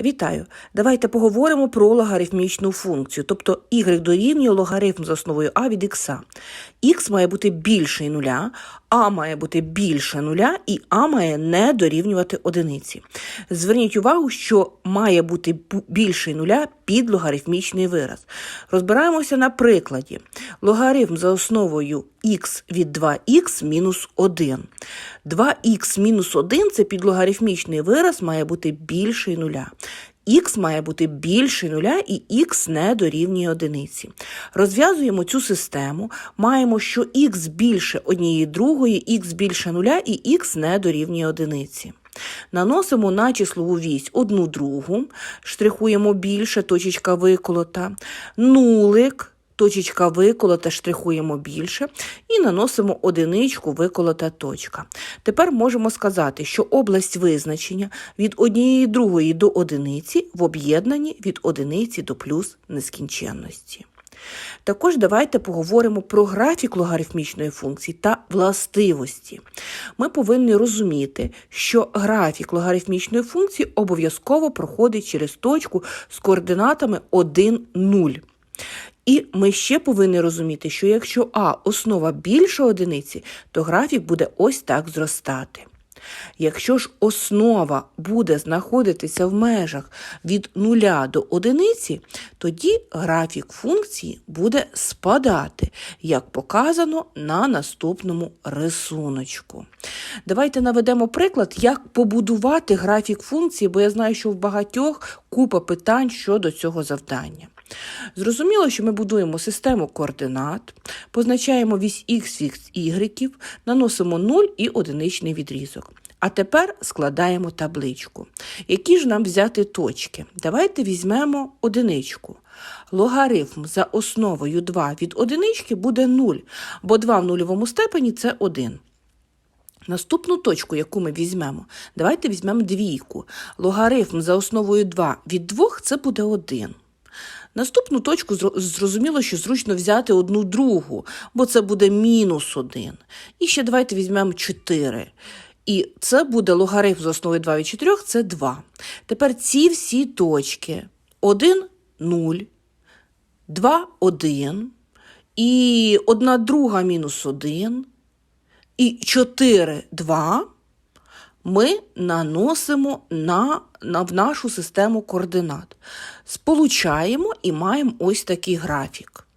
Вітаю! Давайте поговоримо про логарифмічну функцію, тобто y дорівнює логарифм з основою а від х. х має бути більший нуля, а має бути більше нуля, і а має не дорівнювати одиниці. Зверніть увагу, що має бути бу- більший нуля під логарифмічний вираз. Розбираємося на прикладі. Логарифм за основою х від 2х мінус 1. 2х мінус 1 – це підлогарифмічний вираз має бути більший нуля. Х має бути більше нуля і х не дорівнює одиниці. Розв'язуємо цю систему. Маємо, що х більше однієї другої, х більше нуля і х не дорівнює одиниці. Наносимо на числову вісь одну другу, штрихуємо більше, точечка виколота, нулик, точечка виколота, штрихуємо більше і наносимо одиничку виколота точка. Тепер можемо сказати, що область визначення від однієї другої до одиниці в об'єднанні від одиниці до плюс нескінченності. Також давайте поговоримо про графік логарифмічної функції та властивості. Ми повинні розуміти, що графік логарифмічної функції обов'язково проходить через точку з координатами 1, 0. І ми ще повинні розуміти, що якщо А основа більше одиниці, то графік буде ось так зростати. Якщо ж основа буде знаходитися в межах від 0 до одиниці, тоді графік функції буде спадати, як показано на наступному рисуночку. Давайте наведемо приклад, як побудувати графік функції, бо я знаю, що в багатьох купа питань щодо цього завдання. Зрозуміло, що ми будуємо систему координат, позначаємо вісь х, вісь y, наносимо 0 і одиничний відрізок. А тепер складаємо табличку. Які ж нам взяти точки? Давайте візьмемо одиничку. Логарифм за основою 2 від одинички буде 0, бо 2 в нульовому степені це 1. Наступну точку, яку ми візьмемо, давайте візьмемо двійку. Логарифм за основою 2 від 2 це буде 1. Наступну точку зрозуміло, що зручно взяти одну другу, бо це буде мінус 1. І ще давайте візьмемо 4. І це буде логарифм з основи 2 від 4, це 2. Тепер ці всі точки 1 0, 2 1, і 1 друга мінус 1, і 4 2 ми наносимо на, на, в нашу систему координат. Сполучаємо і маємо ось такий графік.